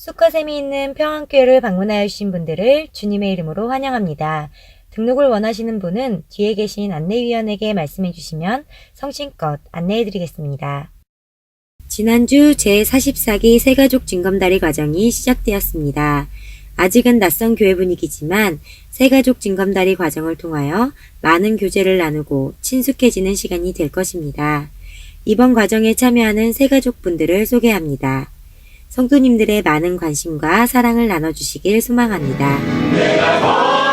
수컷샘이 있는 평안교회를 방문하여 주신 분들을 주님의 이름으로 환영합니다. 등록을 원하시는 분은 뒤에 계신 안내위원에게 말씀해 주시면 성심껏 안내해 드리겠습니다. 지난주 제44기 새가족 징검다리 과정이 시작되었습니다. 아직은 낯선 교회 분위기지만 새가족 징검다리 과정을 통하여 많은 교제를 나누고 친숙해지는 시간이 될 것입니다. 이번 과정에 참여하는 새가족 분들을 소개합니다. 성도님들의 많은 관심과 사랑을 나눠주시길 소망합니다.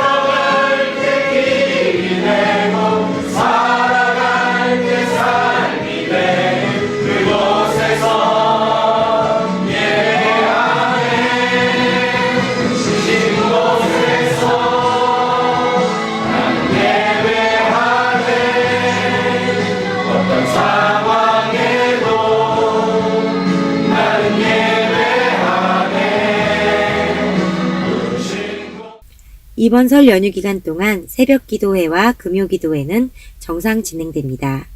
이번 설 연휴 기간 동안 새벽 기도회와 금요 기도회는 정상 진행됩니다.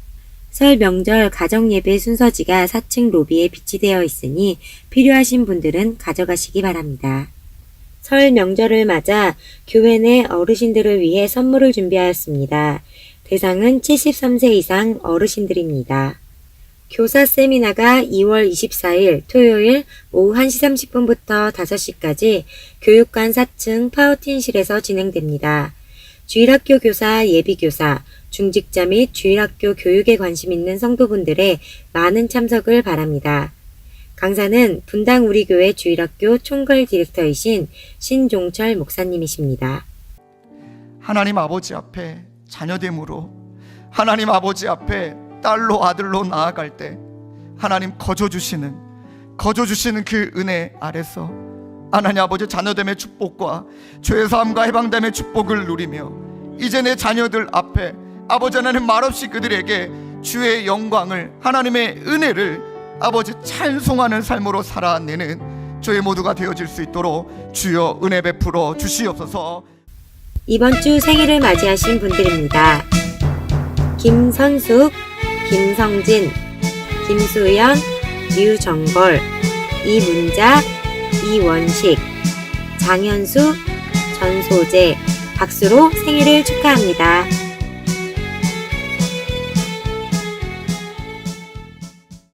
설 명절 가정 예배 순서지가 4층 로비에 비치되어 있으니 필요하신 분들은 가져가시기 바랍니다. 설 명절을 맞아 교회 내 어르신들을 위해 선물을 준비하였습니다. 대상은 73세 이상 어르신들입니다. 교사 세미나가 2월 24일 토요일 오후 1시 30분부터 5시까지 교육관 4층 파우틴실에서 진행됩니다. 주일학교 교사, 예비교사, 중직자 및 주일학교 교육에 관심 있는 성도분들의 많은 참석을 바랍니다. 강사는 분당 우리교회 주일학교 총괄 디렉터이신 신종철 목사님이십니다. 하나님 아버지 앞에 자녀됨으로 하나님 아버지 앞에 딸로 아들로 나아갈 때 하나님 거저 주시는 거저 주시는 그 은혜 아래서 하나님 아버지 자녀됨의 축복과 죄 사함과 해방됨의 축복을 누리며 이제 내 자녀들 앞에 아버지 하나님 말없이 그들에게 주의 영광을 하나님의 은혜를 아버지 찬송하는 삶으로 살아내는 저희 모두가 되어질 수 있도록 주여 은혜 베풀어 주시옵소서. 이번 주 생일을 맞이하신 분들입니다. 김선숙, 김성진, 김수연, 유정걸, 이문자, 이원식, 장현수, 전소재, 박수로 생일을 축하합니다.